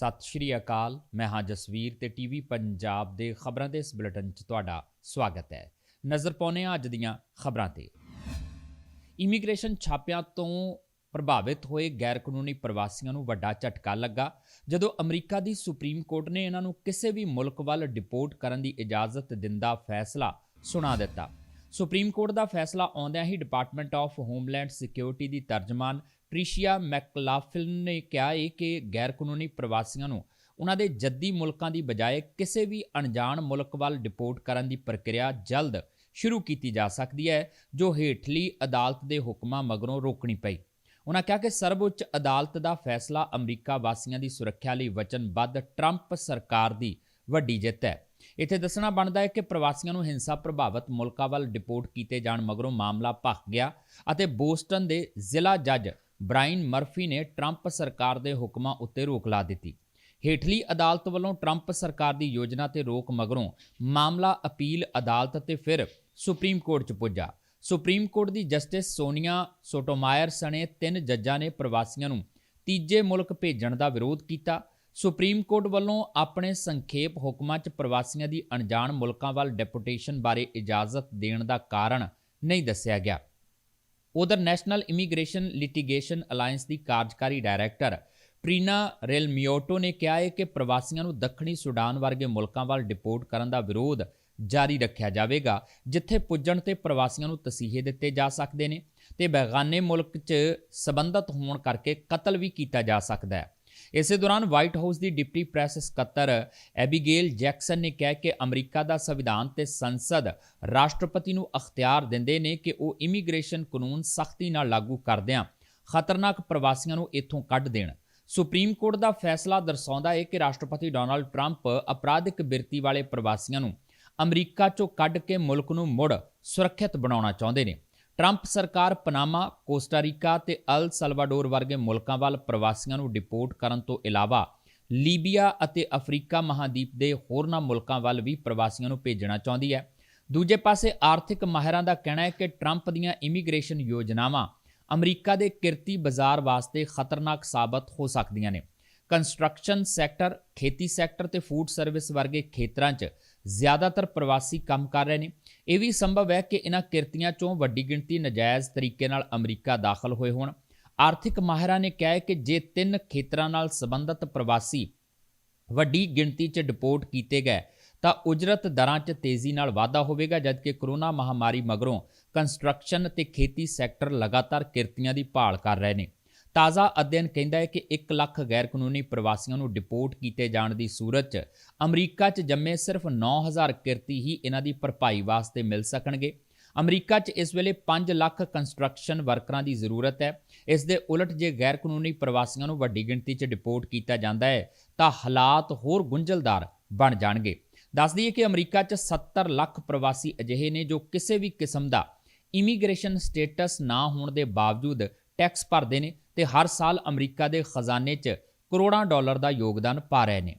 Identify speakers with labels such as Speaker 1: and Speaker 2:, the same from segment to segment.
Speaker 1: ਸਤਿ ਸ਼੍ਰੀ ਅਕਾਲ। ਮੈਂ ਹਾਂ ਜਸਵੀਰ ਤੇ ਟੀਵੀ ਪੰਜਾਬ ਦੇ ਖਬਰਾਂ ਦੇ ਇਸ ਬੁਲੇਟਿਨ 'ਚ ਤੁਹਾਡਾ ਸਵਾਗਤ ਹੈ। ਨਜ਼ਰ ਪਾਉਂਦੇ ਹਾਂ ਅੱਜ ਦੀਆਂ ਖਬਰਾਂ ਤੇ। ਇਮੀਗ੍ਰੇਸ਼ਨ ਛਾਪਿਆਂ ਤੋਂ ਪ੍ਰਭਾਵਿਤ ਹੋਏ ਗੈਰ ਕਾਨੂੰਨੀ ਪ੍ਰਵਾਸੀਆਂ ਨੂੰ ਵੱਡਾ ਝਟਕਾ ਲੱਗਾ। ਜਦੋਂ ਅਮਰੀਕਾ ਦੀ ਸੁਪਰੀਮ ਕੋਰਟ ਨੇ ਇਹਨਾਂ ਨੂੰ ਕਿਸੇ ਵੀ ਮੁਲਕ ਵੱਲ ਡਿਪੋਰਟ ਕਰਨ ਦੀ ਇਜਾਜ਼ਤ ਦਿੰਦਾ ਫੈਸਲਾ ਸੁਣਾ ਦਿੱਤਾ। ਸੁਪਰੀਮ ਕੋਰਟ ਦਾ ਫੈਸਲਾ ਆਉਂਦਿਆਂ ਹੀ ਡਿਪਾਰਟਮੈਂਟ ਆਫ ਹੋਮਲੈਂਡ ਸਿਕਿਉਰਿਟੀ ਦੀ ਤਰਜਮਾਨ ਟ੍ਰਿਸ਼ੀਆ ਮੈਕਲਾਫਲਿਨ ਨੇ ਕਿਹਾ ਹੈ ਕਿ ਗੈਰ ਕਾਨੂੰਨੀ ਪ੍ਰਵਾਸੀਆਂ ਨੂੰ ਉਹਨਾਂ ਦੇ ਜੱਦੀ ਮੁਲਕਾਂ ਦੀ ਬਜਾਏ ਕਿਸੇ ਵੀ ਅਣਜਾਣ ਮੁਲਕ ਵੱਲ ਡਿਪੋਰਟ ਕਰਨ ਦੀ ਪ੍ਰਕਿਰਿਆ ਜਲਦ ਸ਼ੁਰੂ ਕੀਤੀ ਜਾ ਸਕਦੀ ਹੈ, ਜੋ ਹੇਠਲੀ ਅਦਾਲਤ ਦੇ ਹੁਕਮਾਂ ਮਗਰੋਂ ਰੋਕਣੀ ਪਈ। ਉਹਨਾਂ ਕਿਹਾ ਕਿ ਸਰਵਉੱਚ ਅਦਾਲਤ ਦਾ ਫੈਸਲਾ ਅਮਰੀਕਾ ਵਾਸੀਆਂ ਦੀ ਸੁਰੱਖਿਆ ਲਈ ਵਚਨਬੱਧ ਟਰੰਪ ਸਰਕਾਰ ਦੀ ਵੱਡੀ ਜਿੱਤ ਹੈ। ਇੱਥੇ ਦੱਸਣਾ ਬਣਦਾ ਹੈ ਕਿ ਪ੍ਰਵਾਸੀਆਂ ਨੂੰ ਹਿੰਸਾ ਪ੍ਰਭਾਵਿਤ ਮੁਲਕਾਂ ਵੱਲ ਡਿਪੋਰਟ ਕੀਤੇ ਜਾਣ ਮਗਰੋਂ ਮਾਮਲਾ ਭਖ ਗਿਆ ਅਤੇ ਬੋਸਟਨ ਦੇ ਜ਼ਿਲ੍ਹਾ ਜੱਜ ਬ੍ਰਾਇਨ ਮਰਫੀ ਨੇ ਟਰੰਪ ਸਰਕਾਰ ਦੇ ਹੁਕਮਾਂ ਉੱਤੇ ਰੋਕ ਲਾ ਦਿੱਤੀ। ਹੇਠਲੀ ਅਦਾਲਤ ਵੱਲੋਂ ਟਰੰਪ ਸਰਕਾਰ ਦੀ ਯੋਜਨਾ ਤੇ ਰੋਕ ਮਗਰੋਂ ਮਾਮਲਾ ਅਪੀਲ ਅਦਾਲਤ ਤੇ ਫਿਰ ਸੁਪਰੀਮ ਕੋਰਟ 'ਚ ਪੁੱਜਾ। ਸੁਪਰੀਮ ਕੋਰਟ ਦੀ ਜਸਟਿਸ ਸੋਨੀਆ ਸੋਟੋਮਾਇਰ ਸਣੇ ਤਿੰਨ ਜੱਜਾਂ ਨੇ ਪ੍ਰਵਾਸੀਆਂ ਨੂੰ ਤੀਜੇ ਮੁਲਕ ਭੇਜਣ ਦਾ ਵਿਰੋਧ ਕੀਤਾ। ਸੁਪਰੀਮ ਕੋਰਟ ਵੱਲੋਂ ਆਪਣੇ ਸੰਖੇਪ ਹੁਕਮਾਂ 'ਚ ਪ੍ਰਵਾਸੀਆਂ ਦੀ ਅਣਜਾਣ ਮੁਲਕਾਂ ਵੱਲ ਡੈਪੂਟੇਸ਼ਨ ਬਾਰੇ ਇਜਾਜ਼ਤ ਦੇਣ ਦਾ ਕਾਰਨ ਨਹੀਂ ਦੱਸਿਆ ਗਿਆ। ਉਧਰ ਨੈਸ਼ਨਲ ਇਮੀਗ੍ਰੇਸ਼ਨ ਲਿਟੀਗੇਸ਼ਨ ਅਲਾਈਅੰਸ ਦੀ ਕਾਰਜਕਾਰੀ ਡਾਇਰੈਕਟਰ ਪ੍ਰੀਨਾ ਰੈਲਮਿਓਟੋ ਨੇ ਕਿਹਾ ਹੈ ਕਿ ਪ੍ਰਵਾਸੀਆਂ ਨੂੰ ਦੱਖਣੀ ਸੁਡਾਨ ਵਰਗੇ ਮੁਲਕਾਂ ਵੱਲ ਡਿਪੋਰਟ ਕਰਨ ਦਾ ਵਿਰੋਧ ਜਾਰੀ ਰੱਖਿਆ ਜਾਵੇਗਾ, ਜਿੱਥੇ ਪੁੱਜਣ ਤੇ ਪ੍ਰਵਾਸੀਆਂ ਨੂੰ ਤਸੀਹੇ ਦਿੱਤੇ ਜਾ ਸਕਦੇ ਨੇ ਤੇ ਬੇਗਾਨੇ ਮੁਲਕ 'ਚ ਸਬੰਧਤ ਹੋਣ ਕਰਕੇ ਕਤਲ ਵੀ ਕੀਤਾ ਜਾ ਸਕਦਾ ਹੈ। ਇਸੇ ਦੌਰਾਨ ਵਾਈਟ ਹਾਊਸ ਦੀ ਡਿਪਟੀ ਪ੍ਰੈਸ ਸਕੱਤਰ ਐਬੀਗੇਲ ਜੈਕਸਨ ਨੇ ਕਿਹਾ ਕਿ ਅਮਰੀਕਾ ਦਾ ਸੰਵਿਧਾਨ ਤੇ ਸੰਸਦ ਰਾਸ਼ਟਰਪਤੀ ਨੂੰ ਅਖਤਿਆਰ ਦਿੰਦੇ ਨੇ ਕਿ ਉਹ ਇਮੀਗ੍ਰੇਸ਼ਨ ਕਾਨੂੰਨ ਸਖਤੀ ਨਾਲ ਲਾਗੂ ਕਰਦਿਆਂ ਖਤਰਨਾਕ ਪ੍ਰਵਾਸੀਆਂ ਨੂੰ ਇੱਥੋਂ ਕੱਢ ਦੇਣ। ਸੁਪਰੀਮ ਕੋਰਟ ਦਾ ਫੈਸਲਾ ਦਰਸਾਉਂਦਾ ਹੈ ਕਿ ਰਾਸ਼ਟਰਪਤੀ ਡੋਨਾਲਡ ਟਰੰਪ ਅਪਰਾਧਿਕ ਬਿਰਤੀ ਵਾਲੇ ਪ੍ਰਵਾਸੀਆਂ ਨੂੰ ਅਮਰੀਕਾ ਚੋਂ ਕੱਢ ਕੇ ਮੁਲਕ ਨੂੰ ਮੁੜ ਸੁਰੱਖਿਅਤ ਬਣਾਉਣਾ ਚਾਹੁੰਦੇ ਨੇ। ਟਰੰਪ ਸਰਕਾਰ ਪਨਾਮਾ ਕੋਸਟਾਰੀਕਾ ਤੇ ਅਲ ਸਲਵਾਡੋਰ ਵਰਗੇ ਮੁਲਕਾਂ ਵੱਲ ਪ੍ਰਵਾਸੀਆਂ ਨੂੰ ਡਿਪੋਰਟ ਕਰਨ ਤੋਂ ਇਲਾਵਾ ਲੀਬੀਆ ਅਤੇ ਅਫਰੀਕਾ ਮਹਾਦੀਪ ਦੇ ਹੋਰਨਾਂ ਮੁਲਕਾਂ ਵੱਲ ਵੀ ਪ੍ਰਵਾਸੀਆਂ ਨੂੰ ਭੇਜਣਾ ਚਾਹੁੰਦੀ ਹੈ। ਦੂਜੇ ਪਾਸੇ ਆਰਥਿਕ ਮਾਹਿਰਾਂ ਦਾ ਕਹਿਣਾ ਹੈ ਕਿ ਟਰੰਪ ਦੀਆਂ ਇਮੀਗ੍ਰੇਸ਼ਨ ਯੋਜਨਾਵਾਂ ਅਮਰੀਕਾ ਦੇ ਕਿਰਤੀ ਬਾਜ਼ਾਰ ਵਾਸਤੇ ਖਤਰਨਾਕ ਸਾਬਤ ਹੋ ਸਕਦੀਆਂ ਨੇ। ਕੰਸਟਰਕਸ਼ਨ ਸੈਕਟਰ, ਖੇਤੀ ਸੈਕਟਰ ਤੇ ਫੂਡ ਸਰਵਿਸ ਵਰਗੇ ਖੇਤਰਾਂ 'ਚ ਜ਼ਿਆਦਾਤਰ ਪ੍ਰਵਾਸੀ ਕੰਮ ਕਰ ਰਹੇ ਨੇ। ਇਹ ਵੀ ਸੰਭਵ ਹੈ ਕਿ ਇਹਨਾਂ ਕਿਰਤੀਆਂ 'ਚੋਂ ਵੱਡੀ ਗਿਣਤੀ ਨਜਾਇਜ਼ ਤਰੀਕੇ ਨਾਲ ਅਮਰੀਕਾ ਦਾਖਲ ਹੋਏ ਹੋਣ। ਆਰਥਿਕ ਮਾਹਿਰਾਂ ਨੇ ਕਿਹਾ ਹੈ ਕਿ ਜੇ ਤਿੰਨ ਖੇਤਰਾਂ ਨਾਲ ਸੰਬੰਧਿਤ ਪ੍ਰਵਾਸੀ ਵੱਡੀ ਗਿਣਤੀ 'ਚ ਡਿਪੋਰਟ ਕੀਤੇ ਗਏ, ਤਾਂ ਉਜਰਤ ਦਰਾਂ 'ਚ ਤੇਜ਼ੀ ਨਾਲ ਵਾਧਾ ਹੋਵੇਗਾ, ਜਦਕਿ ਕਰੋਨਾ ਮਹਾਮਾਰੀ ਮਗਰੋਂ ਕੰਸਟਰਕਸ਼ਨ ਤੇ ਖੇਤੀ ਸੈਕਟਰ ਲਗਾਤਾਰ ਕਿਰਤੀਆਂ ਦੀ ਭਾਲ ਕਰ ਰਹੇ ਨੇ। ਤਾਜ਼ਾ ਅਧਿਐਨ ਕਹਿੰਦਾ ਹੈ ਕਿ 1 ਲੱਖ ਗੈਰ ਕਾਨੂੰਨੀ ਪ੍ਰਵਾਸੀਆਂ ਨੂੰ ਡਿਪੋਰਟ ਕੀਤੇ ਜਾਣ ਦੀ ਸੂਰਤ 'ਚ ਅਮਰੀਕਾ 'ਚ ਜੰਮੇ ਸਿਰਫ 9000 ਕਿਰਤੀ ਹੀ ਇਹਨਾਂ ਦੀ ਭਰਪਾਈ ਵਾਸਤੇ ਮਿਲ ਸਕਣਗੇ। ਅਮਰੀਕਾ 'ਚ ਇਸ ਵੇਲੇ 5 ਲੱਖ ਕੰਸਟਰਕਸ਼ਨ ਵਰਕਰਾਂ ਦੀ ਜ਼ਰੂਰਤ ਹੈ। ਇਸ ਦੇ ਉਲਟ ਜੇ ਗੈਰ ਕਾਨੂੰਨੀ ਪ੍ਰਵਾਸੀਆਂ ਨੂੰ ਵੱਡੀ ਗਿਣਤੀ 'ਚ ਡਿਪੋਰਟ ਕੀਤਾ ਜਾਂਦਾ ਹੈ, ਤਾਂ ਹਾਲਾਤ ਹੋਰ ਗੁੰਝਲਦਾਰ ਬਣ ਜਾਣਗੇ। ਦੱਸ ਦਈਏ ਕਿ ਅਮਰੀਕਾ 'ਚ 70 ਲੱਖ ਪ੍ਰਵਾਸੀ ਅਜਿਹੇ ਨੇ ਜੋ ਕਿਸੇ ਵੀ ਕਿਸਮ ਦਾ ਇਮੀਗ੍ਰੇਸ਼ਨ ਸਟੇਟਸ ਨਾ ਹੋਣ ਦੇ ਬਾਵਜੂਦ ਟੈਕਸ ਭਰਦੇ ਨੇ। ਤੇ ਹਰ ਸਾਲ ਅਮਰੀਕਾ ਦੇ ਖਜ਼ਾਨੇ 'ਚ ਕਰੋੜਾਂ ਡਾਲਰ ਦਾ ਯੋਗਦਾਨ ਪਾ ਰਹੇ ਨੇ।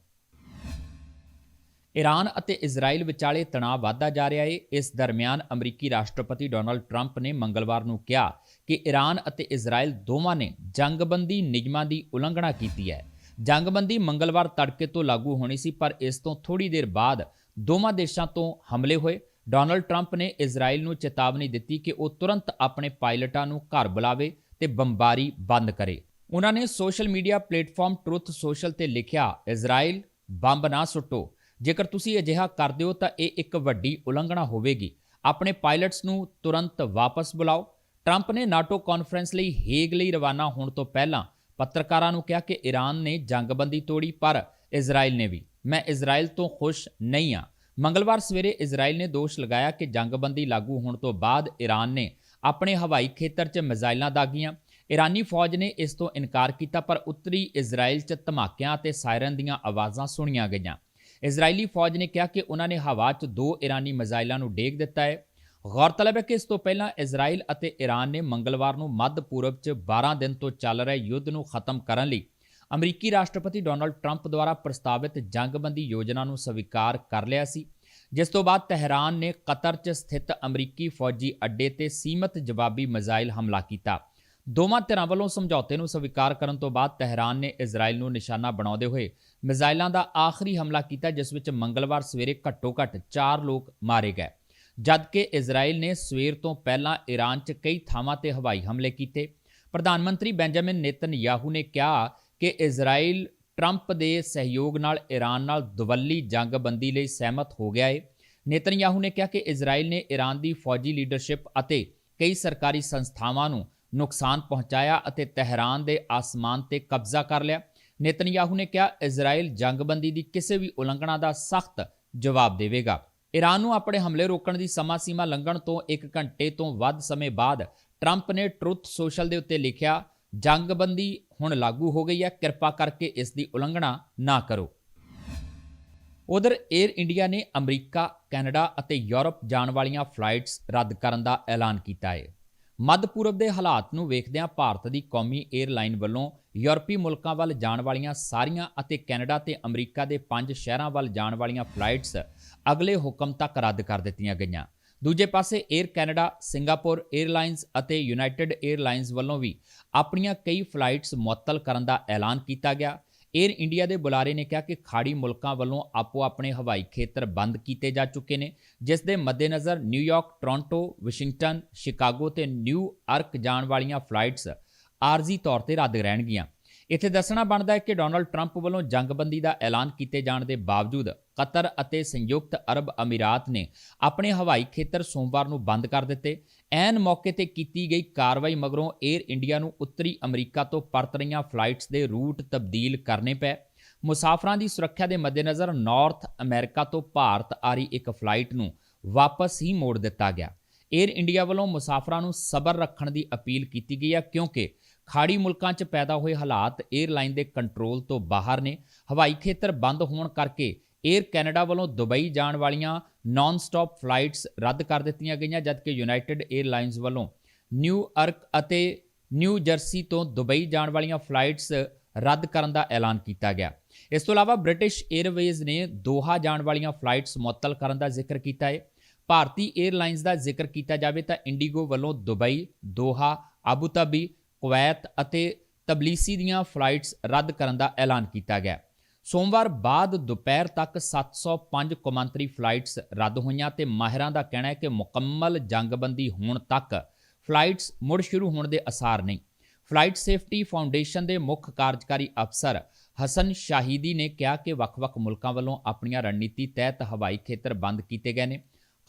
Speaker 1: ਈਰਾਨ ਅਤੇ ਇਜ਼ਰਾਈਲ ਵਿਚਾਲੇ ਤਣਾਅ ਵਧਦਾ ਜਾ ਰਿਹਾ ਹੈ ਇਸ ਦਰਮਿਆਨ ਅਮਰੀਕੀ ਰਾਸ਼ਟਰਪਤੀ ਡੋਨਲਡ ਟਰੰਪ ਨੇ ਮੰਗਲਵਾਰ ਨੂੰ ਕਿਹਾ ਕਿ ਈਰਾਨ ਅਤੇ ਇਜ਼ਰਾਈਲ ਦੋਵਾਂ ਨੇ ਜੰਗਬੰਦੀ ਨਿਯਮਾਂ ਦੀ ਉਲੰਘਣਾ ਕੀਤੀ ਹੈ। ਜੰਗਬੰਦੀ ਮੰਗਲਵਾਰ ਤੜਕੇ ਤੋਂ ਲਾਗੂ ਹੋਣੀ ਸੀ, ਪਰ ਇਸ ਤੋਂ ਥੋੜੀ ਦੇਰ ਬਾਅਦ ਦੋਵਾਂ ਦੇਸ਼ਾਂ ਤੋਂ ਹਮਲੇ ਹੋਏ। ਡੋਨਲਡ ਟਰੰਪ ਨੇ ਇਜ਼ਰਾਈਲ ਨੂੰ ਚੇਤਾਵਨੀ ਦਿੱਤੀ ਕਿ ਉਹ ਤੁਰੰਤ ਆਪਣੇ ਪਾਇਲਟਾਂ ਨੂੰ ਘਰ ਬੁਲਾਵੇ ਤੇ ਬੰਬਾਰੀ ਬੰਦ ਕਰੇ। ਉਹਨਾਂ ਨੇ social media platform Truth Social ਤੇ ਲਿਖਿਆ, ਇਜ਼ਰਾਈਲ, ਬੰਬ ਨਾ ਸੁੱਟੋ। ਜੇਕਰ ਤੁਸੀਂ ਅਜਿਹਾ ਕਰਦੇ ਹੋ ਤਾਂ ਇਹ ਇੱਕ ਵੱਡੀ ਉਲੰਘਣਾ ਹੋਵੇਗੀ। ਆਪਣੇ ਪਾਇਲਟਸ ਨੂੰ ਤੁਰੰਤ ਵਾਪਸ ਬੁਲਾਓ। ਟਰੰਪ ਨੇ ਨਾਟੋ ਕਾਨਫਰੰਸ ਲਈ ਹੇਗ ਲਈ ਰਵਾਨਾ ਹੋਣ ਤੋਂ ਪਹਿਲਾਂ ਪੱਤਰਕਾਰਾਂ ਨੂੰ ਕਿਹਾ ਕਿ ਈਰਾਨ ਨੇ ਜੰਗਬੰਦੀ ਤੋੜੀ, ਪਰ ਇਜ਼ਰਾਈਲ ਨੇ ਵੀ। ਮੈਂ ਇਜ਼ਰਾਈਲ ਤੋਂ ਖੁਸ਼ ਨਹੀਂ ਹਾਂ ਮੰਗਲਵਾਰ ਸਵੇਰੇ ਇਜ਼ਰਾਈਲ ਨੇ ਦੋਸ਼ ਲਗਾਇਆ ਕਿ ਜੰਗਬੰਦੀ ਲਾਗੂ ਹੋਣ ਤੋਂ ਬਾਅਦ ਈਰਾਨ ਨੇ ਆਪਣੇ ਹਵਾਈ ਖੇਤਰ 'ਚ ਮਿਜ਼ਾਈਲਾਂ ਦਾਗੀਆਂ। ਇਰਾਨੀ ਫੌਜ ਨੇ ਇਸ ਤੋਂ ਇਨਕਾਰ ਕੀਤਾ, ਪਰ ਉੱਤਰੀ ਇਜ਼ਰਾਈਲ 'ਚ ਧਮਾਕਿਆਂ ਅਤੇ ਸਾਇਰਨ ਦੀਆਂ ਆਵਾਜ਼ਾਂ ਸੁਣੀਆਂ ਗਈਆਂ। ਇਜ਼ਰਾਈਲੀ ਫੌਜ ਨੇ ਕਿਹਾ ਕਿ ਉਹਨਾਂ ਨੇ ਹਵਾ 'ਚ ਦੋ ਇਰਾਨੀ ਮਿਜ਼ਾਈਲਾਂ ਨੂੰ ਡੇਗ ਦਿੱਤਾ ਹੈ। ਗੌਰਤਲਬ ਹੈ ਕਿ ਇਸ ਤੋਂ ਪਹਿਲਾਂ ਇਜ਼ਰਾਈਲ ਅਤੇ ਈਰਾਨ ਨੇ ਮੰਗਲਵਾਰ ਨੂੰ ਮੱਧ ਪੂਰਬ 'ਚ 12 ਦਿਨ ਤੋਂ ਚੱਲ ਰਹੇ ਯੁੱਧ ਨੂੰ ਖਤਮ ਕਰਨ ਲਈ ਅਮਰੀਕੀ ਰਾਸ਼ਟਰਪਤੀ ਡੋਨਲਡ ਟਰੰਪ ਦੁਆਰਾ ਪ੍ਰਸਤਾਵਿਤ ਜੰਗਬੰਦੀ ਯੋਜਨਾ ਨੂੰ ਸਵੀਕਾਰ ਕਰ ਲਿਆ ਸੀ। ਜਿਸ ਤੋਂ ਬਾਅਦ ਤਹਿਰਾਨ ਨੇ ਕਤਰ 'ਚ ਸਥਿਤ ਅਮਰੀਕੀ ਫੌਜੀ ਅੱਡੇ ਤੇ ਸੀਮਤ ਜਵਾਬੀ ਮਿਜ਼ਾਈਲ ਹਮਲਾ ਕੀਤਾ। ਦੋਵਾਂ ਧਿਰਾਂ ਵੱਲੋਂ ਸਮਝੌਤੇ ਨੂੰ ਸਵੀਕਾਰ ਕਰਨ ਤੋਂ ਬਾਅਦ ਤਹਿਰਾਨ ਨੇ ਇਜ਼ਰਾਈਲ ਨੂੰ ਨਿਸ਼ਾਨਾ ਬਣਾਉਂਦੇ ਹੋਏ ਮਿਜ਼ਾਈਲਾਂ ਦਾ ਆਖਰੀ ਹਮਲਾ ਕੀਤਾ, ਜਿਸ ਵਿੱਚ ਮੰਗਲਵਾਰ ਸਵੇਰੇ ਘੱਟੋ-ਘੱਟ 4 ਲੋਕ ਮਾਰੇ ਗਏ। ਜਦਕਿ ਇਜ਼ਰਾਈਲ ਨੇ ਸਵੇਰ ਤੋਂ ਪਹਿਲਾਂ ਈਰਾਨ 'ਚ ਕਈ ਥਾਵਾਂ ਤੇ ਹਵਾਈ ਹਮਲੇ ਕੀਤੇ। ਪ੍ਰਧਾਨ ਮੰਤਰੀ ਬੈਂਜਾਮਿਨ ਨੇਤਨਯਾਹੂ ਨੇ ਕਿਹਾ ਕਿ ਇਜ਼ਰਾਈਲ ਟਰੰਪ ਦੇ ਸਹਿਯੋਗ ਨਾਲ ਈਰਾਨ ਨਾਲ ਦੁਵੱਲੀ ਜੰਗਬੰਦੀ ਲਈ ਸਹਿਮਤ ਹੋ ਗਿਆ ਹੈ ਨੇਤਨਯਾਹੂ ਨੇ ਕਿਹਾ ਕਿ ਇਜ਼ਰਾਈਲ ਨੇ ਈਰਾਨ ਦੀ ਫੌਜੀ ਲੀਡਰਸ਼ਿਪ ਅਤੇ ਕਈ ਸਰਕਾਰੀ ਸੰਸਥਾਵਾਂ ਨੂੰ ਨੁਕਸਾਨ ਪਹੁੰਚਾਇਆ ਅਤੇ ਤਹਿਰਾਨ ਦੇ ਆਸਮਾਨ ਤੇ ਕਬਜ਼ਾ ਕਰ ਲਿਆ। ਨੇਤਨਯਾਹੂ ਨੇ ਕਿਹਾ, ਇਜ਼ਰਾਈਲ ਜੰਗਬੰਦੀ ਦੀ ਕਿਸੇ ਵੀ ਉਲੰਘਣਾ ਦਾ ਸਖਤ ਜਵਾਬ ਦੇਵੇਗਾ। ਈਰਾਨ ਨੂੰ ਆਪਣੇ ਹਮਲੇ ਰੋਕਣ ਦੀ ਸਮਾਂ ਸੀਮਾ ਲੰਘਣ ਤੋਂ 1 ਘੰਟੇ ਤੋਂ ਵੱਧ ਸਮੇਂ ਬਾਅਦ ਟਰੰਪ ਨੇ ਟਰੁੱਥ ਸੋਸ਼ਲ ਦੇ ਉੱਤੇ ਲਿਖਿਆ ਜੰਗਬੰਦੀ ਹੁਣ ਲਾਗੂ ਹੋ ਗਈ ਹੈ। ਕਿਰਪਾ ਕਰਕੇ ਇਸ ਦੀ ਉਲੰਘਣਾ ਨਾ ਕਰੋ। ਉਧਰ 에ਅਰ ਇੰਡੀਆ ਨੇ ਅਮਰੀਕਾ, ਕੈਨੇਡਾ ਅਤੇ ਯੂਰਪ ਜਾਣ ਵਾਲੀਆਂ ਫਲਾਈਟਸ ਰੱਦ ਕਰਨ ਦਾ ਐਲਾਨ ਕੀਤਾ ਹੈ। ਮੱਧ ਪੂਰਬ ਦੇ ਹਾਲਾਤ ਨੂੰ ਵੇਖਦਿਆਂ ਭਾਰਤ ਦੀ ਕੌਮੀ 에ਅਰਲਾਈਨ ਵੱਲੋਂ ਯੂਰਪੀ ਮੁਲਕਾਂ ਵੱਲ ਜਾਣ ਵਾਲੀਆਂ ਸਾਰੀਆਂ ਅਤੇ ਕੈਨੇਡਾ ਤੇ ਅਮਰੀਕਾ ਦੇ ਪੰਜ ਸ਼ਹਿਰਾਂ ਵੱਲ ਜਾਣ ਵਾਲੀਆਂ ਫਲਾਈਟਸ ਅਗਲੇ ਹੁਕਮ ਤੱਕ ਰੱਦ ਕਰ ਦਿੱਤੀਆਂ ਗਈਆਂ। ਦੂਜੇ ਪਾਸੇ 에ਅਰ ਕੈਨੇਡਾ ਸਿੰਗਾਪੁਰ 에ਅਰਲਾਈਨਸ ਅਤੇ ਯੂਨਾਈਟਿਡ 에ਅਰਲਾਈਨਸ ਵੱਲੋਂ ਵੀ ਆਪਣੀਆਂ ਕਈ ਫਲਾਈਟਸ ਮੁਅੱਤਲ ਕਰਨ ਦਾ ਐਲਾਨ ਕੀਤਾ ਗਿਆ। 에ਅਰ ਇੰਡੀਆ ਦੇ ਬੁਲਾਰੇ ਨੇ ਕਿਹਾ ਕਿ ਖਾੜੀ ਮੁਲਕਾਂ ਵੱਲੋਂ ਆਪੋ ਆਪਣੇ ਹਵਾਈ ਖੇਤਰ ਬੰਦ ਕੀਤੇ ਜਾ ਚੁੱਕੇ ਨੇ, ਜਿਸ ਦੇ ਮੱਦੇਨਜ਼ਰ ਨਿਊਯਾਰਕ ਟੋਰਾਂਟੋ ਵਾਸ਼ਿੰਗਟਨ ਸ਼ਿਕਾਗੋ ਤੇ ਅਰਕ ਜਾਣ ਵਾਲੀਆਂ ਫਲਾਈਟਸ ਆਰਜ਼ੀ ਤੌਰ ਤੇ ਰੱਦ ਰਹਿਣਗੀਆਂ। ਇੱਥੇ ਦੱਸਣਾ ਬਣਦਾ ਹੈ ਕਿ ਡੋਨਲਡ ਟਰੰਪ ਵੱਲੋਂ ਜੰਗਬੰਦੀ ਦਾ ਐਲਾਨ ਕੀਤੇ ਜਾਣ ਦੇ ਬਾਵਜੂਦ ਕਤਰ ਅਤੇ ਸੰਯੁਕਤ ਅਰਬ ਅਮੀਰਾਤ ਨੇ ਆਪਣੇ ਹਵਾਈ ਖੇਤਰ ਸੋਮਵਾਰ ਨੂੰ ਬੰਦ ਕਰ ਦਿੱਤੇ। ਐਨ ਮੌਕੇ ਤੇ ਕੀਤੀ ਗਈ ਕਾਰਵਾਈ ਮਗਰੋਂ 에ਅਰ ਇੰਡੀਆ ਨੂੰ ਉੱਤਰੀ ਅਮਰੀਕਾ ਤੋਂ ਪਰਤ ਰਹੀਆਂ ਫਲਾਈਟਸ ਦੇ ਰੂਟ ਤਬਦੀਲ ਕਰਨੇ ਪਏ। ਮੁਸਾਫਰਾਂ ਦੀ ਸੁਰੱਖਿਆ ਦੇ ਮੱਦੇਨਜ਼ਰ ਨਾਰਥ ਅਮਰੀਕਾ ਤੋਂ ਭਾਰਤ ਆ ਰਹੀ ਇੱਕ ਫਲਾਈਟ ਨੂੰ ਵਾਪਸ ਹੀ ਮੋੜ ਦਿੱਤਾ ਗਿਆ। 에ਅਰ ਇੰਡੀਆ ਵੱਲੋਂ ਮੁਸਾਫਰਾਂ ਨੂੰ ਸਬਰ ਰੱਖਣ ਦੀ ਅਪੀਲ ਕੀਤੀ ਗਈ ਹੈ ਕਿਉਂਕਿ ਖਾੜੀ ਮੁਲਕਾਂ 'ਚ ਪੈਦਾ ਹੋਏ ਹਾਲਾਤ 에ਅਰਲਾਈਨ ਦੇ ਕੰਟਰੋਲ ਤੋਂ ਬਾਹਰ ਨੇ। ਹਵਾਈ ਖੇਤਰ ਬੰਦ ਹੋਣ ਕਰਕੇ ਏਅਰ ਕੈਨੇਡਾ ਵੱਲੋਂ ਦੁਬਈ ਜਾਣ ਵਾਲੀਆਂ ਨਾਨ ਸਟਾਪ ਫਲਾਈਟਸ ਰੱਦ ਕਰ ਦਿੱਤੀਆਂ ਗਈਆਂ, ਜਦਕਿ ਯੂਨਾਈਟਿਡ 에ਅਰਲਾਈਨਸ ਵੱਲੋਂ ਨਿਊ ਅਰਕ ਅਤੇ ਨਿਊ ਜਰਸੀ ਤੋਂ ਦੁਬਈ ਜਾਣ ਵਾਲੀਆਂ ਫਲਾਈਟਸ ਰੱਦ ਕਰਨ ਦਾ ਐਲਾਨ ਕੀਤਾ ਗਿਆ। ਇਸ ਤੋਂ ਇਲਾਵਾ ਬ੍ਰਿਟਿਸ਼ ਏਅਰਵੇਜ਼ ਨੇ ਦੋਹਾ ਜਾਣ ਵਾਲੀਆਂ ਫਲਾਈਟਸ ਮੁਅੱਤਲ ਕਰਨ ਦਾ ਜ਼ਿਕਰ ਕੀਤਾ ਹੈ ਭਾਰਤੀ 에ਅਰਲਾਈਨਸ ਦਾ ਜ਼ਿਕਰ ਕੀਤਾ ਜਾਵੇ ਤਾਂ ਇੰਡੀਗੋ ਵੱਲੋਂ Dubai, Doha Abu Dhabi Kuwait ਅਤੇ ਤਬਲੀਸੀ ਦੀਆਂ ਫਲਾਈਟਸ ਰੱਦ ਕਰਨ ਦਾ ਐਲਾਨ ਕੀਤਾ ਗਿਆ। ਸੋਮਵਾਰ ਬਾਅਦ ਦੁਪਹਿਰ ਤੱਕ 705 ਕੌਮਾਂਤਰੀ ਫਲਾਈਟਸ ਰੱਦ ਹੋਈਆਂ ਤੇ ਮਾਹਿਰਾਂ ਦਾ ਕਹਿਣਾ ਹੈ ਕਿ ਮੁਕੰਮਲ ਜੰਗਬੰਦੀ ਹੋਣ ਤੱਕ ਫਲਾਈਟਸ ਮੁੜ ਸ਼ੁਰੂ ਹੋਣ ਦੇ ਅਸਾਰ ਨਹੀਂ। ਫਲਾਈਟ ਸੇਫਟੀ ਫਾਊਂਡੇਸ਼ਨ ਦੇ ਮੁੱਖ ਕਾਰਜਕਾਰੀ ਅਫਸਰ ਹਸਨ ਸ਼ਾਹੀਦੀ ਨੇ ਕਿਹਾ ਕਿ ਵੱਖ-ਵੱਖ ਮੁਲਕਾਂ ਵੱਲੋਂ ਆਪਣੀਆਂ ਰਣਨੀਤੀ ਤਹਿਤ ਹਵਾਈ ਖੇਤਰ ਬੰਦ ਕੀਤੇ ਗਏ ਨੇ।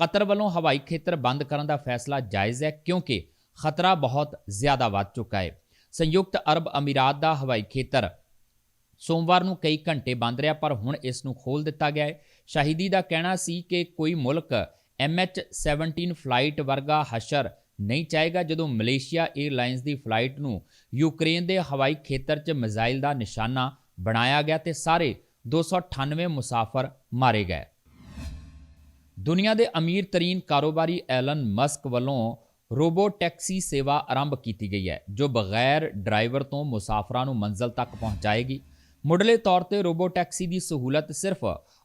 Speaker 1: ਕਤਰ ਵੱਲੋਂ ਹਵਾਈ ਖੇਤਰ ਬੰਦ ਕਰਨ ਦਾ ਫੈਸਲਾ ਜਾਇਜ਼ ਹੈ ਕਿਉਂਕਿ ਖਤਰਾ ਬਹੁਤ ਜ਼ਿਆਦਾ ਵੱਧ ਚੁੱਕਾ ਹੈ। ਸੰਯੁਕਤ ਅਰਬ ਅਮੀਰਾਤ ਦਾ ਹਵਾਈ ਖੇਤਰ ਸੋਮਵਾਰ ਨੂੰ ਕਈ ਘੰਟੇ ਬੰਦ ਰਿਹਾ, ਪਰ ਹੁਣ ਇਸ ਨੂੰ ਖੋਲ ਦਿੱਤਾ ਗਿਆ ਹੈ। ਸ਼ਾਹਿਦੀ ਦਾ ਕਹਿਣਾ ਸੀ ਕਿ ਕੋਈ ਮੁਲਕ MH17 ਫਲਾਈਟ ਵਰਗਾ ਹਸ਼ਰ ਨਹੀਂ ਚਾਹੇਗਾ, ਜਦੋਂ ਮਲੇਸ਼ੀਆ 에ਅਰਲਾਈਨਸ ਦੀ ਫਲਾਈਟ ਨੂੰ ਯੂਕਰੇਨ ਦੇ ਹਵਾਈ ਖੇਤਰ 'ਚ ਮਿਜ਼ਾਈਲ ਦਾ ਨਿਸ਼ਾਨਾ ਬਣਾਇਆ ਗਿਆ ਤੇ ਸਾਰੇ 298 ਮੁਸਾਫਰ ਮਾਰੇ ਗਏ। ਦੁਨੀਆ ਦੇ ਅਮੀਰ ਤਰੀਨ ਕਾਰੋਬਾਰੀ ਐਲਨ ਮਸਕ ਵੱਲੋਂ ਰੋਬੋ ਟੈਕਸੀ ਸੇਵਾ ਆਰੰਭ ਕੀਤੀ ਗਈ ਹੈ, ਜੋ ਬਗੈਰ ਡਰਾਈਵਰ ਤੋਂ ਮੁਸਾਫਰਾਂ ਨੂੰ ਮੰਜ਼ਲ ਤੱਕ ਪਹੁੰਚਾਏਗੀ। ਮੁੱਢਲੇ ਤੌਰ ਤੇ ਰੋਬੋ ਟੈਕਸੀ ਦੀ ਸਹੂਲਤ ਸਿਰਫ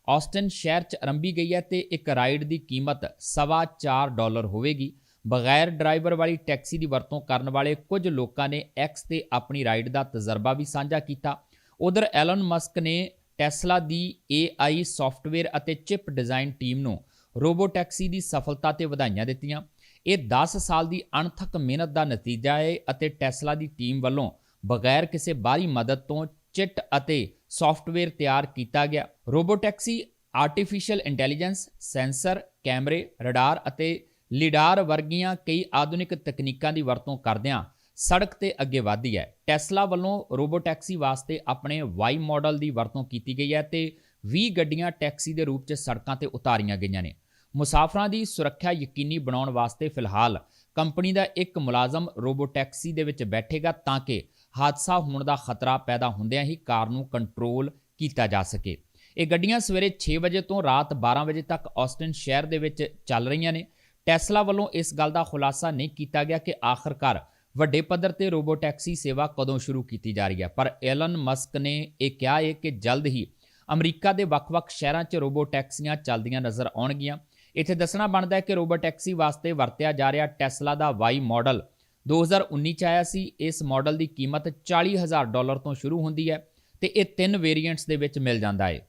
Speaker 1: ਆਸਟਨ ਸ਼ਹਿਰ 'ਚ ਆਰੰਭੀ ਗਈ ਹੈ ਤੇ ਇੱਕ ਰਾਈਡ ਦੀ ਕੀਮਤ ਸਵਾ ਚਾਰ ਡਾਲਰ ਹੋਵੇਗੀ। ਬਗੈਰ ਡਰਾਈਵਰ ਵਾਲੀ ਟੈਕਸੀ ਦੀ ਵਰਤੋਂ ਕਰਨ ਵਾਲੇ ਕੁਝ ਲੋਕਾਂ ਨੇ ਐਕਸ ਤੇ ਆਪਣੀ ਰਾਈਡ ਦਾ ਤਜਰਬਾ ਵੀ ਸਾਂਝਾ ਕੀਤਾ। ਉਧਰ ਐਲਨ ਮਸਕ ਨੇ ਟੈਸਲਾ ਦੀ AI ਸੌਫਟਵੇਅਰ ਅਤੇ ਚਿਪ ਡਿਜ਼ਾਈਨ ਟੀਮ ਨੂੰ ਰੋਬੋ ਟੈਕਸੀ ਦੀ ਸਫਲਤਾ ਤੇ ਵਧਾਈਆਂ ਦਿੱਤੀਆਂ। ਇਹ 10 ਸਾਲ ਦੀ ਅਣਥੱਕ ਮਿਹਨਤ ਦਾ ਨਤੀਜਾ ਹੈ ਅਤੇ ਟੈਸਲਾ ਦੀ ਟੀਮ ਵੱਲੋਂ ਬਗੈਰ ਕਿਸੇ ਬਾਹਰੀ ਮਦਦ ਤੋਂ ਚਿੱਟ ਅਤੇ ਸੌਫਟਵੇਅਰ ਤਿਆਰ ਕੀਤਾ ਗਿਆ। ਰੋਬੋਟੈਕਸੀ ਆਰਟੀਫੀਸ਼ੀਅਲ ਇੰਟੈਲੀਜੈਂਸ ਸੈਂਸਰ ਕੈਮਰੇ ਰਡਾਰ ਅਤੇ ਲਿਡਾਰ ਵਰਗੀਆਂ ਕਈ ਆਧੁਨਿਕ ਤਕਨੀਕਾਂ ਦੀ ਵਰਤੋਂ ਕਰਦਿਆਂ ਸੜਕ ਤੇ ਅੱਗੇ ਵਧੀ ਹੈ। ਟੈਸਲਾ ਵੱਲੋਂ ਰੋਬੋਟੈਕਸੀ ਵਾਸਤੇ ਆਪਣੇ ਵਾਈ ਮਾਡਲ ਦੀ ਵਰਤੋਂ ਕੀਤੀ ਗਈ ਹੈ ਤੇ 20 ਗੱਡੀਆਂ ਟੈਕਸੀ ਦੇ ਰੂਪ 'ਚ ਸੜਕਾਂ ਤੇ ਉਤਾਰੀਆਂ ਗਈਆਂ ਨੇ। ਮੁਸਾਫਰਾਂ ਦੀ ਸੁਰੱਖਿਆ ਯਕੀਨੀ ਬਣਾਉਣ ਵਾਸਤੇ ਫਿਲਹਾਲ ਕੰਪਨੀ ਦਾ ਇੱਕ ਮੁਲਾਜ਼ਮ ਰੋਬੋ ਟੈਕਸੀ ਦੇ ਵਿੱਚ ਬੈਠੇਗਾ ਤਾਂ ਕਿ ਹਾਦਸਾ ਹੋਣ ਦਾ ਖਤਰਾ ਪੈਦਾ ਹੁੰਦਿਆਂ ਹੀ ਕਾਰ ਨੂੰ ਕੰਟਰੋਲ ਕੀਤਾ ਜਾ ਸਕੇ। ਇਹ ਗੱਡੀਆਂ ਸਵੇਰੇ 6 ਵਜੇ ਤੋਂ ਰਾਤ 12 ਵਜੇ ਤੱਕ ਆਸਟਨ ਸ਼ਹਿਰ ਦੇ ਵਿੱਚ ਚੱਲ ਰਹੀਆਂ ਨੇ। ਟੈਸਲਾ ਵੱਲੋਂ ਇਸ ਗੱਲ ਦਾ ਖੁਲਾਸਾ ਨਹੀਂ ਕੀਤਾ ਗਿਆ ਕਿ ਆਖਰਕਾਰ ਵੱਡੇ ਪੱਧਰ ਤੇ ਰੋਬੋ ਟੈਕਸੀ ਸੇਵਾ ਕਦੋਂ ਸ਼ੁਰੂ ਕੀਤੀ ਜਾ ਰਹੀ ਹੈ। ਪਰ ਐਲਨ ਮਸਕ ਨੇ ਇਹ ਕਿਹਾ ਹੈ ਕਿ ਜਲਦ ਹੀ ਅਮਰੀਕਾ ਦੇ ਵੱਖ-ਵੱਖ ਸ਼ਹਿਰਾਂ 'ਚ ਰੋਬੋ ਟੈਕਸੀਆਂ ਚੱਲਦੀਆਂ ਨਜ਼ਰ ਆਉਣਗੀਆਂ। ਇੱਥੇ ਦੱਸਣਾ ਬਣਦਾ ਹੈ ਕਿ ਰੋਬੋ ਟੈਕਸੀ ਵਾਸਤੇ ਵਰਤਿਆ ਜਾ ਰਿਹਾ ਟੈਸਲਾ ਦਾ ਵਾਈ ਮਾਡਲ। 2019 ਚ ਆਇਆ ਸੀ, ਇਸ ਮਾਡਲ ਦੀ ਕੀਮਤ 40000 ਡਾਲਰ ਤੋਂ ਸ਼ੁਰੂ ਹੁੰਦੀ ਹੈ ਤੇ ਇਹ ਤਿੰਨ ਵੇਰੀਐਂਟਸ ਦੇ ਵਿੱਚ ਮਿਲ ਜਾਂਦਾ ਹੈ।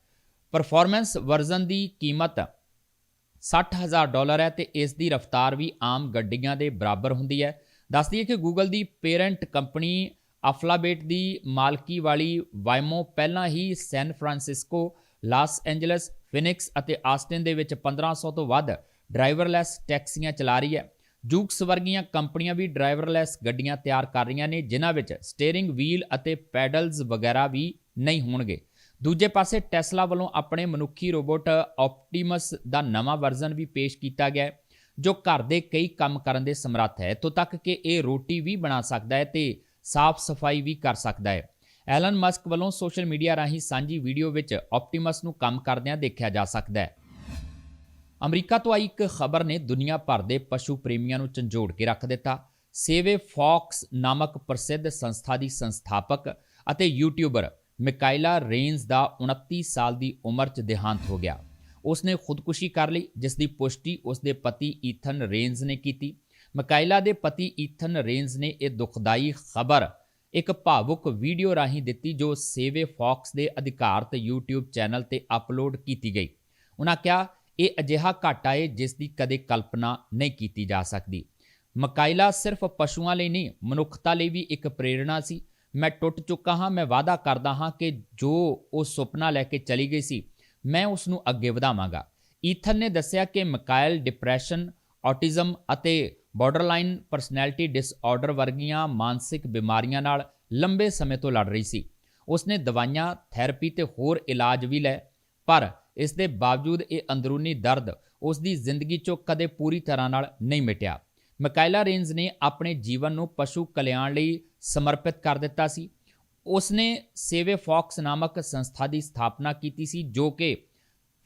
Speaker 1: ਪਰਫਾਰਮੈਂਸ ਵਰਜ਼ਨ ਦੀ ਕੀਮਤ 60000 ਡਾਲਰ ਹੈ ਤੇ ਇਸ ਦੀ ਰਫ਼ਤਾਰ ਵੀ ਆਮ ਗੱਡੀਆਂ ਦੇ ਬਰਾਬਰ ਹੁੰਦੀ ਹੈ। ਦੱਸਦੀ ਹੈ ਕਿ ਗੂਗਲ ਦੀ ਪੇਰੈਂਟ ਕੰਪਨੀ ਅਫਲਾਬੇਟ ਦੀ ਮਾਲਕੀ ਵਾਲੀ ਵਾਈਮੋ ਪਹਿਲਾਂ ਹੀ San Francisco, Los Angeles Phoenix ਅਤੇ ਆਸਟਿਨ ਦੇ ਵਿੱਚ 1500 ਤੋਂ ਵੱਧ ਡਰਾਈਵਰਲੈਸ ਟੈਕਸੀਆਂ ਚਲਾ ਰਹੀ ਹੈ। ਜੂਕਸ ਵਰਗੀਆਂ ਕੰਪਨੀਆਂ ਵੀ ਡਰਾਈਵਰਲੈਸ ਗੱਡੀਆਂ ਤਿਆਰ ਕਰ ਰਹੀਆਂ ਨੇ, ਜਿਨ੍ਹਾਂ ਵਿੱਚ ਸਟੀਅਰਿੰਗ ਵੀਲ ਅਤੇ ਪੈਡਲਸ ਵਗੈਰਾ ਵੀ ਨਹੀਂ ਹੋਣਗੇ। ਦੂਜੇ ਪਾਸੇ ਟੈਸਲਾ ਵੱਲੋਂ ਆਪਣੇ ਮਨੁੱਖੀ ਰੋਬੋਟ ਆਪਟੀਮਸ ਦਾ ਨਵਾਂ ਵਰਜ਼ਨ ਵੀ ਪੇਸ਼ ਕੀਤਾ ਗਿਆ ਹੈ, ਜੋ ਘਰ ਦੇ ਕਈ ਕੰਮ ਕਰਨ ਦੇ ਸਮਰੱਥ ਹੈ। ਇੱਥੋਂ ਤੱਕ ਕਿ ਇਹ ਰੋਟੀ ਵੀ ਬਣਾ ਸਕਦਾ ਹੈ ਤੇ ਸਾਫ਼ ਸਫ਼ਾਈ ਵੀ ਕਰ ਸਕਦਾ ਹੈ। ਐਲਨ ਮਸਕ ਵੱਲੋਂ ਸੋਸ਼ਲ ਮੀਡੀਆ ਰਾਹੀਂ ਸਾਂਝੀ ਵੀਡੀਓ ਵਿੱਚ ਆਪਟੀਮਸ ਨੂੰ ਕੰਮ ਕਰਦਿਆਂ ਦੇਖਿਆ ਜਾ ਸਕਦਾ ਹੈ। ਅਮਰੀਕਾ ਤੋਂ ਆਈ ਇੱਕ ਖਬਰ ਨੇ ਦੁਨੀਆ ਭਰ ਦੇ ਪਸ਼ੂ ਪ੍ਰੇਮੀਆਂ ਨੂੰ ਝੰਜੋੜ ਕੇ ਰੱਖ ਦਿੱਤਾ। ਸੇਵੇ ਫੌਕਸ ਨਾਮਕ ਪ੍ਰਸਿੱਧ ਸੰਸਥਾ ਦੀ ਸੰਸਥਾਪਕ ਅਤੇ ਯੂਟਿਊਬਰ ਮਿਕਾਇਲਾ ਰੇਨਜ਼ ਦਾ 29 ਸਾਲ ਦੀ ਉਮਰ 'ਚ ਦੇਹਾਂਤ ਹੋ ਗਿਆ। ਉਸਨੇ ਖੁਦਕੁਸ਼ੀ ਕਰ ਲਈ, ਜਿਸ ਦੀ ਪੁਸ਼ਟੀ ਉਸਦੇ ਪਤੀ ਈਥਨ ਰੇਨਜ਼ ਨੇ ਕੀਤੀ। ਮਿਕਾਇਲਾ ਦੇ ਪਤੀ ਈਥਨ ਰੇਨਜ਼ ਨੇ ਇਹ ਦੁਖਦਾਈ ਖਬਰ ਇੱਕ ਭਾਵੁਕ ਵੀਡੀਓ ਰਾਹੀਂ ਦਿੱਤੀ ਜੋ ਸੇਵੇ ਫੌਕਸ ਦੇ ਅਧਿਕਾਰਤ YouTube ਚੈਨਲ ਤੇ ਅਪਲੋਡ ਕੀਤੀ ਗਈ। ਉਹਨਾਂ ਕਿਹਾ, ਇਹ ਅਜਿਹਾ ਘਾਟਾ ਹੈ ਜਿਸ ਦੀ ਕਦੇ ਕਲਪਨਾ ਨਹੀਂ ਕੀਤੀ ਜਾ ਸਕਦੀ। ਮਕਾਇਲਾ ਸਿਰਫ ਪਸ਼ੂਆਂ ਲਈ ਨਹੀਂ, ਮਨੁੱਖਤਾ ਲਈ ਵੀ ਇੱਕ ਪ੍ਰੇਰਣਾ ਸੀ। ਮੈਂ ਟੁੱਟ ਚੁੱਕਾ ਹਾਂ, ਮੈਂ ਵਾਅਦਾ ਕਰਦਾ ਹਾਂ ਕਿ ਜੋ ਉਹ ਸੁਪਨਾ ਲੈ ਕੇ ਚਲੀ ਗਈ ਸੀ, ਮੈਂ ਉਸ ਨੂੰ ਅੱਗੇ ਵਧਾਵਾਂਗਾ। ਈਥਨ ਨੇ ਦੱਸਿਆ ਕਿ ਮਕਾਇਲ ਡਿਪਰੈਸ਼ਨ, ਔਟਿਜ਼ਮ ਅਤੇ ਬਾਰਡਰਲਾਈਨ ਪਰਸਨੈਲਿਟੀ ਡਿਸਆਰਡਰ ਵਰਗੀਆਂ ਮਾਨਸਿਕ ਬਿਮਾਰੀਆਂ ਨਾਲ ਲੰਬੇ ਸਮੇਂ ਤੋਂ ਲੜ ਰਹੀ ਸੀ। ਉਸਨੇ ਦਵਾਈਆਂ ਥੈਰੇਪੀ ਤੇ ਹੋਰ ਇਲਾਜ ਵੀ ਲਏ, ਪਰ ਇਸ ਦੇ ਬਾਵਜੂਦ ਇਹ ਅੰਦਰੂਨੀ ਦਰਦ ਉਸ ਦੀ ਜ਼ਿੰਦਗੀ 'ਚੋਂ ਕਦੇ ਪੂਰੀ ਤਰ੍ਹਾਂ ਨਾਲ ਨਹੀਂ ਮਿਟਿਆ। ਮਕਾਇਲਾ ਰੇਂਜ਼ ਨੇ ਆਪਣੇ ਜੀਵਨ ਨੂੰ ਪਸ਼ੂ ਕਲਿਆਣ ਲਈ ਸਮਰਪਿਤ ਕਰ ਦਿੱਤਾ ਸੀ। ਉਸਨੇ ਸੇਵੇ ਫੌਕਸ ਨਾਮਕ ਸੰਸਥਾ ਦੀ ਸਥਾਪਨਾ ਕੀਤੀ ਸੀ, ਜੋ ਕਿ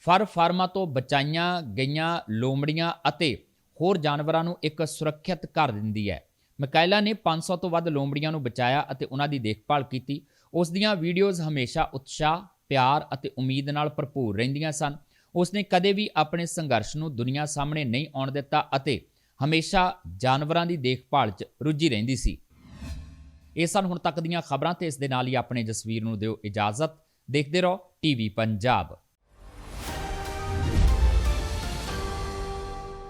Speaker 1: ਫਰ ਫਾਰਮਾਂ ਤੋਂ ਬਚਾਈਆਂ ਗਈਆਂ ਲੋਮੜੀਆਂ ਅਤੇ ਹੋਰ ਜਾਨਵਰਾਂ ਨੂੰ ਇੱਕ ਸੁਰੱਖਿਅਤ ਘਰ ਦਿੰਦੀ ਹੈ। ਮਕਾਇਲਾ ਨੇ 500 ਤੋਂ ਵੱਧ ਲੋਮੜੀਆਂ ਨੂੰ ਬਚਾਇਆ ਅਤੇ ਉਹਨਾਂ ਦੀ ਦੇਖਭਾਲ ਕੀਤੀ। ਉਸ ਦੀਆਂ ਵੀਡੀਓਜ਼ ਹਮੇਸ਼ਾ ਉਤਸ਼ਾਹ, ਪਿਆਰ ਅਤੇ ਉਮੀਦ ਨਾਲ ਭਰਪੂਰ ਰਹਿੰਦੀਆਂ ਸਨ। ਉਸਨੇ ਕਦੇ ਵੀ ਆਪਣੇ ਸੰਘਰਸ਼ ਨੂੰ ਦੁਨੀਆ ਸਾਹਮਣੇ ਨਹੀਂ ਆਉਣ ਦਿੱਤਾ ਅਤੇ ਹਮੇਸ਼ਾ ਜਾਨਵਰਾਂ ਦੀ ਦੇਖਭਾਲ 'ਚ ਰੁੱਝੀ ਰਹਿੰਦੀ ਸੀ। ਇਹ ਸਨ ਹੁਣ ਤੱਕ ਦੀਆਂ ਖਬਰਾਂ ਤੇ ਇਸ ਦੇ ਨਾਲ ਹੀ ਆਪਣੇ ਜਸਵੀਰ ਨੂੰ ਦਿਓ ਇਜਾਜ਼ਤ। ਦੇਖਦੇ ਰਹੋ ਟੀਵੀ ਪੰਜਾਬ।